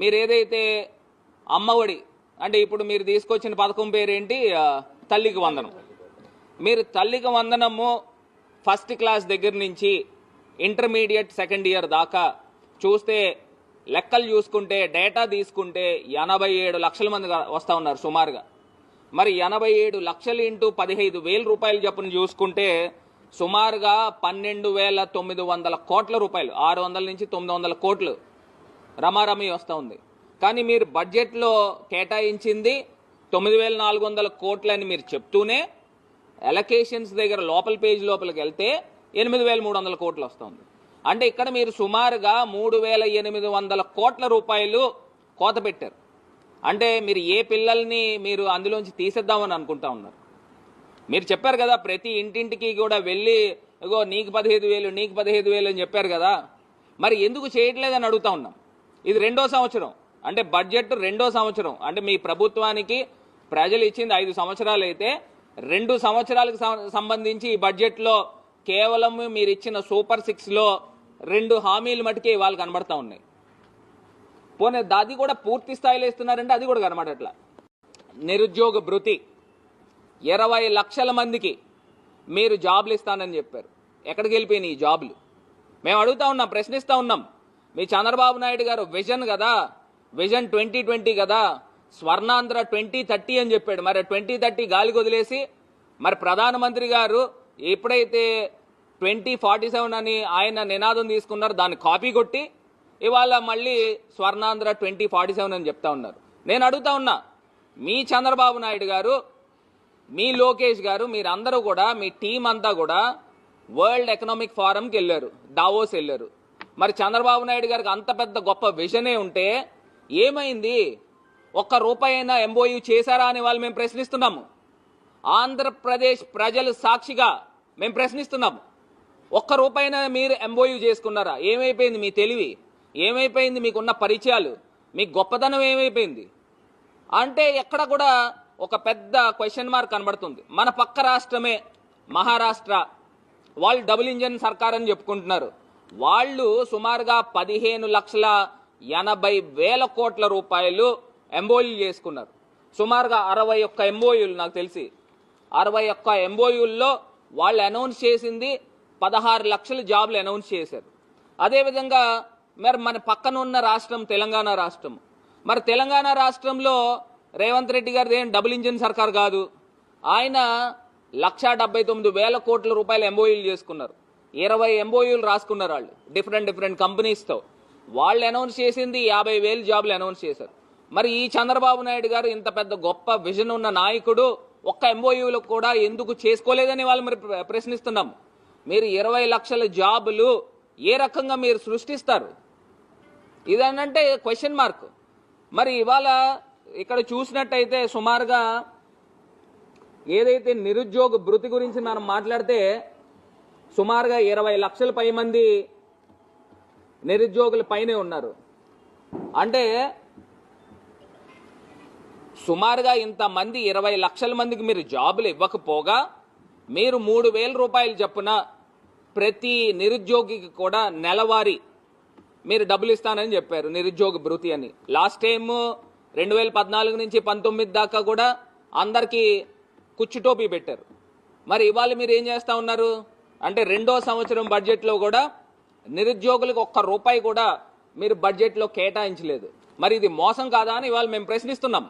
మీరు ఏదైతే అమ్మఒడి అంటే ఇప్పుడు మీరు తీసుకొచ్చిన పథకం పేరేంటి? తల్లికి వందనం. మీరు తల్లికి వందనము ఫస్ట్ క్లాస్ దగ్గర నుంచి ఇంటర్మీడియట్ సెకండ్ ఇయర్ దాకా చూస్తే లెక్కలు చూసుకుంటే డేటా తీసుకుంటే ఎనభై ఏడు లక్షల మంది వస్తూ ఉన్నారు సుమారుగా. మరి ఎనభై ఏడు లక్షలు ఇంటూ పదిహేను వేల రూపాయలు చొప్పున చూసుకుంటే సుమారుగా పన్నెండు వేల తొమ్మిది వందల కోట్ల రూపాయలు ఆరు వందల నుంచి తొమ్మిది వందల కోట్లు. రమారమి వస్తూ ఉంది. కానీ మీరు బడ్జెట్లో కేటాయించింది తొమ్మిది వేల నాలుగు వందల కోట్లని మీరు చెప్తూనే ఎలకేషన్స్ దగ్గర లోపల పేజ్ లోపలికి వెళ్తే ఎనిమిది వేల మూడు వందల కోట్లు వస్తుంది అంటే ఇక్కడ మీరు సుమారుగా మూడు వేల ఎనిమిది వందల కోట్ల రూపాయలు కోత పెట్టారు. అంటే మీరు ఏ పిల్లల్ని మీరు అందులోంచి తీసేద్దామని అనుకుంటా ఉన్నారు. మీరు చెప్పారు కదా ప్రతి ఇంటింటికి కూడా వెళ్ళి ఇగో నీకు పదిహేదు వేలు నీకు పదిహేదు వేలు అని చెప్పారు కదా. మరి ఎందుకు చేయట్లేదని అడుగుతా ఉన్నాం. ఇది రెండో సంవత్సరం. అంటే బడ్జెట్ రెండో సంవత్సరం. అంటే మీ ప్రభుత్వానికి ప్రజలు ఇచ్చింది ఐదు సంవత్సరాలు అయితే రెండు సంవత్సరాలకు సం- సంబంధించి ఈ బడ్జెట్లో కేవలం మీరు ఇచ్చిన సూపర్ సిక్స్లో రెండు హామీలు మటుకే వాళ్ళు కనబడతా ఉన్నాయి. పోనీ అది కూడా పూర్తి స్థాయిలో ఇస్తున్నారంటే అది కూడా కనబడట్లా. నిరుద్యోగ భృతి. ఇరవై లక్షల మందికి మీరు జాబ్లు ఇస్తానని చెప్పారు. ఎక్కడికి వెళ్ళిపోయినాయి ఈ జాబ్లు? మేము అడుగుతా ఉన్నాం ప్రశ్నిస్తూ ఉన్నాం. మీ చంద్రబాబు నాయుడు గారు విజన్ కదా? విజన్ ట్వంటీ ట్వంటీ కదా? స్వర్ణాంధ్ర ట్వంటీ థర్టీ అని చెప్పాడు. మరి ట్వంటీ థర్టీ గాలికి వదిలేసి మరి ప్రధానమంత్రి గారు ఎప్పుడైతే ట్వంటీ ఫార్టీ సెవెన్ అని ఆయన నినాదం తీసుకున్నారు దాన్ని కాపీ కొట్టి ఇవాళ మళ్ళీ స్వర్ణాంధ్ర ట్వంటీ ఫార్టీ సెవెన్ అని చెప్తా ఉన్నారు. నేను అడుగుతా ఉన్నా మీ చంద్రబాబు నాయుడు గారు మీ లోకేష్ గారు మీరందరూ కూడా మీ టీం అంతా కూడా వరల్డ్ ఎకనామిక్ ఫారంకి వెళ్ళారు. దావోస్ వెళ్ళారు. మరి చంద్రబాబు నాయుడు గారికి అంత పెద్ద గొప్ప విజనే ఉంటే ఏమైంది? ఒక్క రూపాయి అయినా ఎంఓయూ చేశారా అని వాళ్ళు మేము ప్రశ్నిస్తున్నాము. ఆంధ్రప్రదేశ్ ప్రజలు సాక్షిగా మేము ప్రశ్నిస్తున్నాము. ఒక్క రూపాయినా మీరు ఎంఓయూ చేసుకున్నారా? ఏమైపోయింది మీ తెలివి? ఏమైపోయింది మీకున్న పరిచయాలు? మీ గొప్పతనం ఏమైపోయింది? అంటే ఎక్కడ కూడా ఒక పెద్ద క్వశ్చన్ మార్క్ కనబడుతుంది. మన పక్క రాష్ట్రమే మహారాష్ట్ర. వాళ్ళు డబుల్ ఇంజన్ సర్కార్ అని చెప్పుకుంటున్నారు. వాళ్ళు సుమారుగా పదిహేను లక్షల ఎనభై వేల కోట్ల రూపాయలు ఎంబోయూ చేసుకున్నారు. సుమారుగా అరవై ఒక్క ఎంబోయూలు నాకు తెలిసి. అరవై ఒక్క ఎంబోయూల్లో వాళ్ళు అనౌన్స్ చేసింది పదహారు లక్షల జాబ్లు అనౌన్స్ చేశారు. అదేవిధంగా మరి మన పక్కన ఉన్న రాష్ట్రం తెలంగాణ రాష్ట్రం. మరి తెలంగాణ రాష్ట్రంలో రేవంత్ రెడ్డి గారిది ఏం డబుల్ ఇంజిన్ సర్కార్ కాదు. ఆయన లక్షా డెబ్బై తొమ్మిది వేల కోట్ల రూపాయలు ఎంబోయూలు చేసుకున్నారు. ఇరవై ఎంబోయూలు రాసుకున్నారు వాళ్ళు. డిఫరెంట్ డిఫరెంట్ కంపెనీస్తో వాళ్ళు అనౌన్స్ చేసింది యాభై వేలు జాబ్లు అనౌన్స్ చేశారు. మరి ఈ చంద్రబాబు నాయుడు గారు ఇంత పెద్ద గొప్ప విజన్ ఉన్న నాయకుడు ఒక్క ఎంబోయూలు కూడా ఎందుకు చేసుకోలేదని వాళ్ళు మరి ప్ర- ప్రశ్నిస్తున్నాం. మీరు ఇరవై లక్షల జాబులు ఏ రకంగా మీరు సృష్టిస్తారు? ఇదనంటే క్వశ్చన్ మార్క్ మరి ఇవాళ ఇక్కడ చూసినట్టయితే సుమారుగా ఏదైతే నిరుద్యోగ భృతి గురించి మనం మాట్లాడితే సుమారుగా ఇరవై లక్షల పై మంది నిరుద్యోగుల పైనే ఉన్నారు. అంటే సుమారుగా ఇంతమంది ఇరవై లక్షల మందికి మీరు జాబులు ఇవ్వకపోగా మీరు మూడు వేల రూపాయలు చొప్పున ప్రతి నిరుద్యోగికి కూడా నెలవారీ మీరు డబ్బులు ఇస్తానని చెప్పారు నిరుద్యోగ భృతి అని. లాస్ట్ టైం రెండు వేల పద్నాలుగు నుంచి పంతొమ్మిది దాకా కూడా అందరికీ కుచ్చుటోపీ పెట్టారు. మరి ఇవాళ మీరు ఏం చేస్తా ఉన్నారు? అంటే రెండో సంవత్సరం బడ్జెట్లో కూడా నిరుద్యోగులకు ఒక్క రూపాయి కూడా మీరు బడ్జెట్లో కేటాయించలేదు. మరి ఇది మోసం కాదా అని ఇవాళ మేము ప్రశ్నిస్తున్నాం.